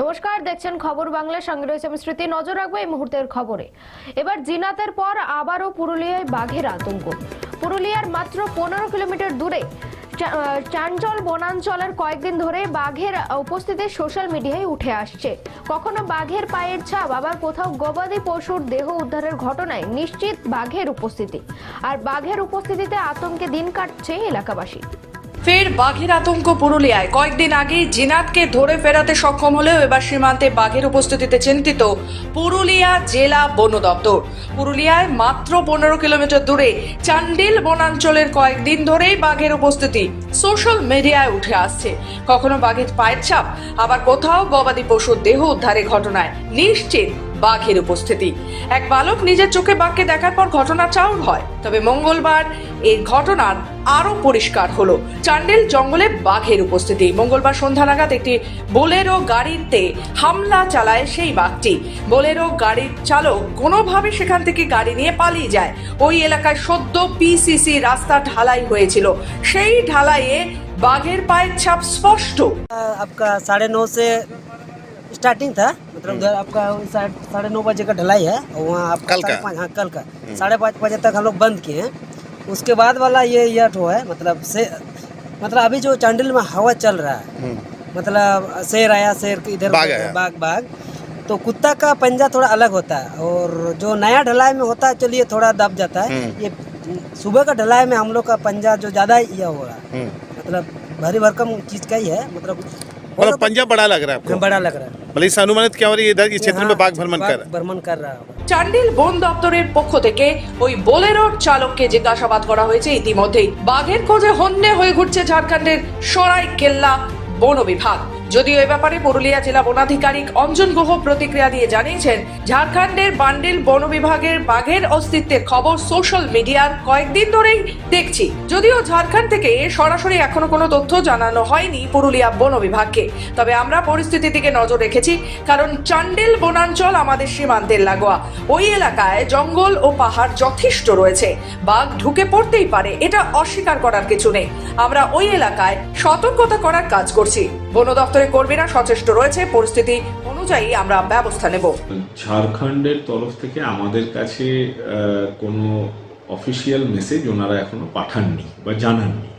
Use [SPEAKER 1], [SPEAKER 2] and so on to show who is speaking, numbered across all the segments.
[SPEAKER 1] নমস্কার, দেখছেন খবর বাংলা, সঙ্গে রয়েছে আমি স্মৃতি। নজর রাখব এই মুহূর্তের খবরে। এবার জিনাতের পর আবারও পুরুলিয়ায় বাঘের আতঙ্ক। পুরুলিয়ার মাত্র পনেরো কিলোমিটার দূরে চাঞ্চল বনাঞ্চলের কয়েকদিন ধরে বাঘের উপস্থিতি সোশ্যাল মিডিয়ায় উঠে আসছে। কখনো বাঘের পায়ের ছাপ, আবার কোথাও গবাদি পশুর দেহ উদ্ধারের ঘটনায় নিশ্চিত বাঘের উপস্থিতি। আর বাঘের উপস্থিতিতে আতঙ্কে দিন কাটছে এলাকাবাসী।
[SPEAKER 2] ফের বাঘের আতঙ্ক পুরুলিয়ায়। কয়েকদিন আগেই জিনাতকে ধরে ফেরাতে সক্ষম হলেও এবার সীমান্তে বাঘের উপস্থিতিতে চিন্তিত পুরুলিয়া জেলা বন দপ্তর। পুরুলিয়ায় মাত্র পনেরো কিলোমিটার দূরে চান্ডিল বনাঞ্চলের কয়েকদিন ধরেই বাঘের উপস্থিতি সোশ্যাল মিডিয়ায় উঠে আসছে। কখনো বাঘের পায়ের ছাপ, আবার কোথাও গবাদি পশুর দেহ উদ্ধারের ঘটনায়। নিশ্চিত বাঘের উপস্থিতি এক বালক নিজের চোখে বাঘকে দেখার পর ঘটনা চাউর হয় তবে মঙ্গলবার এই ঘটনার আরো পরিষ্কার হলো চান্ডেল জঙ্গলে বাঘের উপস্থিতি মঙ্গলবার সন্ধ্যা নাগাদ একটি বোলেরো গাড়িতে হামলা চালায় সেই বাঘটি বোলেরো গাড়ির চালক কোনোভাবে সেখান থেকে গাড়ি নিয়ে পালিয়ে যায় ওই এলাকায় সদ্য পিসিসি রাস্তা ঢালাই হয়েছিল সেই ঢালাইয়ে বাঘের পায়ের ছাপ স্পষ্ট
[SPEAKER 3] आपका साढ़े नौ से स्टार्टिंग था मतलब उधर आपका साढ़े नौ बजे का ढलाई है और वहाँ आप
[SPEAKER 4] कल का?
[SPEAKER 3] हाँ कल का साढ़े पाँच बजे तक हम लोग बंद किए हैं उसके बाद वाला ये ये ठो है मतलब से मतलब अभी जो चांडिल में हवा चल रहा है मतलब शेर आया शेर के इधर
[SPEAKER 4] आया।
[SPEAKER 3] बाघ बाघ तो कुत्ता का पंजा थोड़ा अलग होता है और जो नया ढलाई में होता है चलिए थोड़ा दब जाता है
[SPEAKER 4] हम्म।
[SPEAKER 3] ये सुबह का ढलाई में हम लोग का पंजा जो ज़्यादा यह हो रहा है
[SPEAKER 4] हम्म।
[SPEAKER 3] मतलब भारी भरकम चीज़ का ही है मतलब
[SPEAKER 4] मतलब पंजा बड़ा लग रहा है आपको
[SPEAKER 3] बड़ा लग रहा है
[SPEAKER 4] मतलब इससे अनुमानित क्या हो रही है इधर इस क्षेत्र में बाघ भ्रमण कर रहा है
[SPEAKER 3] भ्रमण कर रहा होगा
[SPEAKER 2] চান্ডিল বন দপ্তরের পক্ষ থেকে ওই বোলেরোর চালককে জিজ্ঞাসাবাদ করা হয়েছে ইতিমধ্যেই বাঘের খোঁজে হন্যে হয়ে ঘুরছে ঝাড়খণ্ডের সরাই কেল্লা বন বিভাগ যদিও এ ব্যাপারে পুরুলিয়া জেলা বনাধিকারিক অঞ্জন গুহ প্রতিক্রিয়া দিয়ে জানিয়েছেন, ঝাড়খণ্ডের বান্ডিল বন বিভাগের বাঘের অস্তিত্বের খবর সোশ্যাল মিডিয়ার কয়েকদিন ধরেই দেখছি। যদিও ঝাড়খণ্ড থেকে সরাসরি এখনও কোনো তথ্য জানানো হয়নি পুরুলিয়া বন বিভাগকে। তবে আমরা পরিস্থিতির দিকে নজর রেখেছি, কারণ চান্ডেল বনাঞ্চল আমাদের সীমান্তের লাগোয়া। ওই এলাকায় জঙ্গল ও পাহাড় যথেষ্ট রয়েছে। বাঘ ঢুকে পড়তেই পারে, এটা অস্বীকার করার কিছু নেই। আমরা ওই এলাকায় সতর্কতা করার কাজ করছি। বন দপ্তরের কর্মীরা সচেষ্ট রয়েছে। পরিস্থিতি অনুযায়ী আমরা ব্যবস্থা নেব।
[SPEAKER 5] ঝাড়খণ্ডের তরফ থেকে আমাদের কাছে কোনো অফিসিয়াল মেসেজ ওনারা এখনও পাঠাননি বা জানাননি।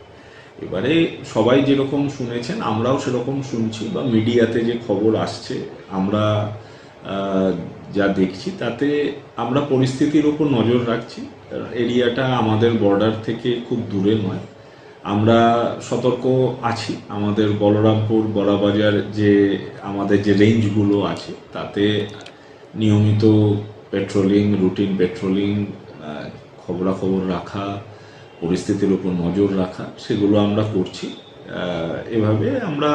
[SPEAKER 5] এবারে সবাই যেরকম শুনেছেন, আমরাও সেরকম শুনছি বা মিডিয়াতে যে খবর আসছে, আমরা যা দেখছি তাতে আমরা পরিস্থিতির উপর নজর রাখছি। এরিয়াটা আমাদের বর্ডার থেকে খুব দূরে নয়। আমরা সতর্ক আছি। আমাদের বলরামপুর, বড়াবাজার যে, আমাদের যে রেঞ্জগুলো আছে, তাতে নিয়মিত পেট্রোলিং রুটিন পেট্রোলিং খবরাখবর রাখা, পরিস্থিতির উপর নজর রাখা, সেগুলো আমরা করছি। এভাবে আমরা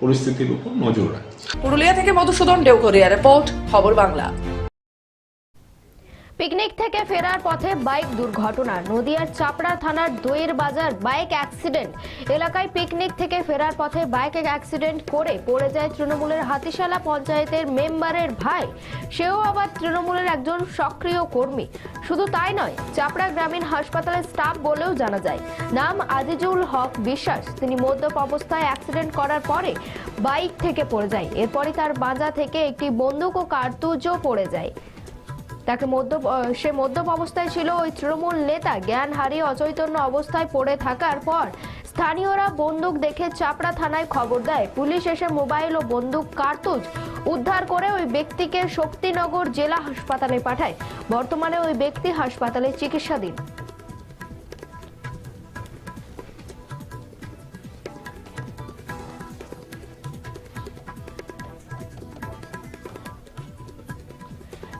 [SPEAKER 5] পরিস্থিতির উপর নজর রাখছি।
[SPEAKER 2] পুরুলিয়া থেকে মধুসূদন দেওঘরিয়া রিপোর্ট খবর বাংলা।
[SPEAKER 1] পিকনিক থেকে ফেরার পথে বাইক দুর্ঘটনা। নদিয়ার চাপড়া থানার দইয়ের বাজার বাইক অ্যাক্সিডেন্ট। এলাকায় পিকনিক থেকে ফেরার পথে বাইক অ্যাক্সিডেন্ট করে পড়ে যায় তৃণমূলের হাতিশালা পঞ্চায়েতের মেম্বারের ভাই। সেও আবার তৃণমূলের একজন সক্রিয় কর্মী। শুধু তাই নয়, চাপড়া গ্রামীণ হাসপাতালের স্টাফ বলেও জানা যায়। নাম আজিজুল হক বিশ্বাস। তিনি মদ্যপ অবস্থায় অ্যাক্সিডেন্ট করার পরে বাইক থেকে পড়ে যায়। এরপরই তার বাজা থেকে একটি বন্দুক ও কার্তুজও পড়ে যায়। তাকে মদ্যপ সে মদ্যপ অবস্থায় ছিল ওই তৃণমূল নেতা। জ্ঞান হারিয়ে অচৈতন্য অবস্থায় পড়ে থাকার পর স্থানীয়রা বন্দুক দেখে চাপড়া থানায় খবর দেয়। পুলিশ এসে মোবাইল ও বন্দুক কার্তুজ উদ্ধার করে ওই ব্যক্তিকে শক্তিনগর জেলা হাসপাতালে পাঠায়। বর্তমানে ওই ব্যক্তি হাসপাতালে চিকিৎসাধীন।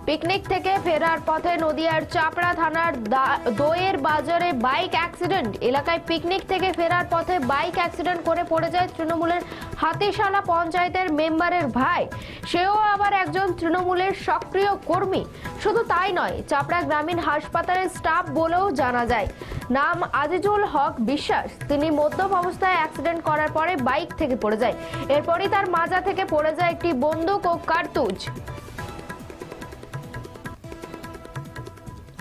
[SPEAKER 1] পিকনিক থেকে ফেরার পথে নদিয়ার চাপড়া থানার দা- দইয়ের বাজারে বাইক অ্যাক্সিডেন্ট। এলাকায় পিকনিক থেকে ফেরার পথে বাইক অ্যাক্সিডেন্ট করে পড়ে যায় তৃণমূলের হাতিশালা পঞ্চায়েতের মেম্বারের ভাই। সেও আবার একজন তৃণমূলের সক্রিয় কর্মী। শুধু তাই নয়, চাপড়া গ্রামীণ হাসপাতালের স্টাফ বলেও জানা যায়। নাম আজিজুল হক বিশ্বাস। তিনি মদ্যপ অবস্থায় অ্যাক্সিডেন্ট করার পরে বাইক থেকে পড়ে যায়। এরপরই তার মাজা থেকে পড়ে যায় একটি বন্দুক ও কার্তুজ।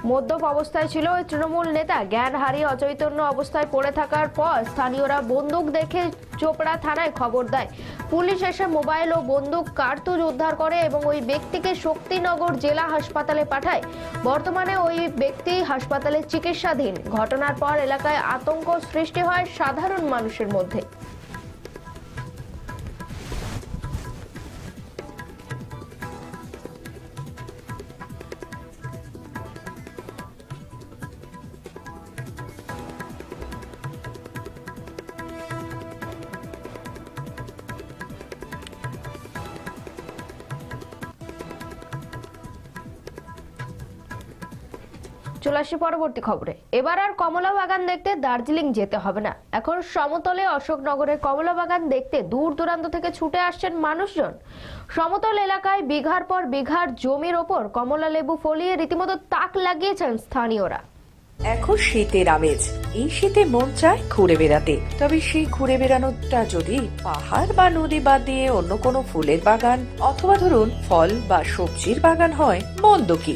[SPEAKER 1] মদ্যপ অবস্থায় ছিল ওই তৃণমূল নেতা। জ্ঞান হারিয়ে অচৈতন্য অবস্থায় পড়ে থাকার পর স্থানীয়রা বন্দুক দেখে চোপড়া থানায় খবর দেয়। পুলিশ এসে মোবাইল ও বন্দুক কার্তুজ উদ্ধার করে এবং ওই ব্যক্তিকে শক্তিনগর জেলা হাসপাতালে পাঠায়। বর্তমানে ওই ব্যক্তি হাসপাতালে চিকিৎসাধীন। ঘটনার পর এলাকায় আতঙ্ক সৃষ্টি হয় সাধারণ মানুষের মধ্যে। চলে আসি পরবর্তী খবরে। এবার আর কমলা বাগান দেখতে দার্জিলিং যেতে হবে না। এখন সমতলে অশোকনগরের কমলা বাগান দেখতে দূর দূরান্ত থেকে ছুটে আসছেন মানুষজন। সমতল এলাকায় বিঘার পর বিঘার জমির ওপর কমলা লেবু ফলিয়ে রীতিমতো তাক লাগিয়েছেন স্থানীয়রা।
[SPEAKER 2] এখন শীতের আমেজ। এই শীতে মন চায় ঘুরে বেড়াতে। তবে সেই ঘুরে বেড়ানোটা যদি পাহাড় বা নদী বাদ দিয়ে অন্য কোনো ফুলের বাগান অথবা ধরুন ফল বা সবজির বাগান হয়, মন্দ কি?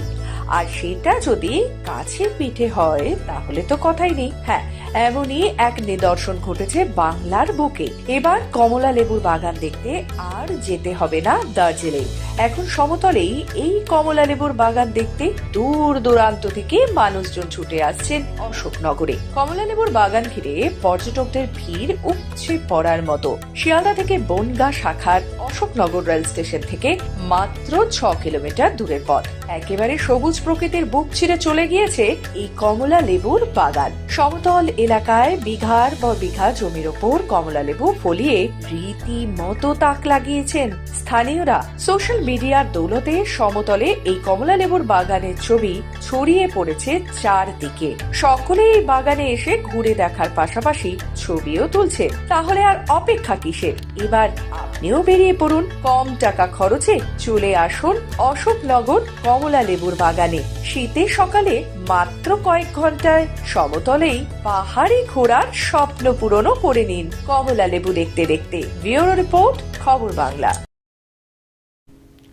[SPEAKER 2] আর সেটা যদি কাছের পিঠে হয়, তাহলে তো কথাই নেই। হ্যাঁ এমনই এক নিদর্শন ঘটেছে বাংলার বুকে। এবার কমলা লেবুর বাগান দেখতে আর যেতে হবে না দার্জিলিং। এখন সমতলেই এই কমলা লেবুর বাগান দেখতে দূর দূরান্ত থেকে মানুষজন ছুটে আসছেন অশোকনগরে। কমলা লেবুর বাগান ঘিরে পর্যটকদের ভিড় উপচে পড়ার মতো। শিয়ালদা থেকে বনগা শাখার অশোকনগর রেল স্টেশন থেকে মাত্র ছ কিলোমিটার দূরের পথ। একেবারে সবুজ প্রকৃতির বুক ছিঁড়ে চলে গিয়েছে এই কমলা লেবুর বাগান। সমতল এলাকায় বিঘার পর বিঘা জমির ওপর কমলা লেবু ফলিয়ে রীতিমতো তাক লাগিয়েছেন স্থানীয়রা। সোশ্যাল মিডিয়ার দৌলতে সমতলে এই কমলা লেবুর বাগানের ছবি ছড়িয়ে পড়েছে চারদিকে। সকলে এই বাগানে এসে ঘুরে দেখার পাশাপাশি ছবিও তুলছে। তাহলে আর অপেক্ষা কিসের? এবার আপনিও বেরিয়ে পড়ুন। কম টাকা খরচে চলে আসুন অশোকনগর কমলা লেবুর বাগানে। শীতের সকালে মাত্র কয়েক ঘন্টায় সমতলেই পাহাড়ে ঘোরার স্বপ্ন পূরণও করে নিন কমলা লেবু দেখতে দেখতে। ব্যুরো রিপোর্ট, খবর বাংলা।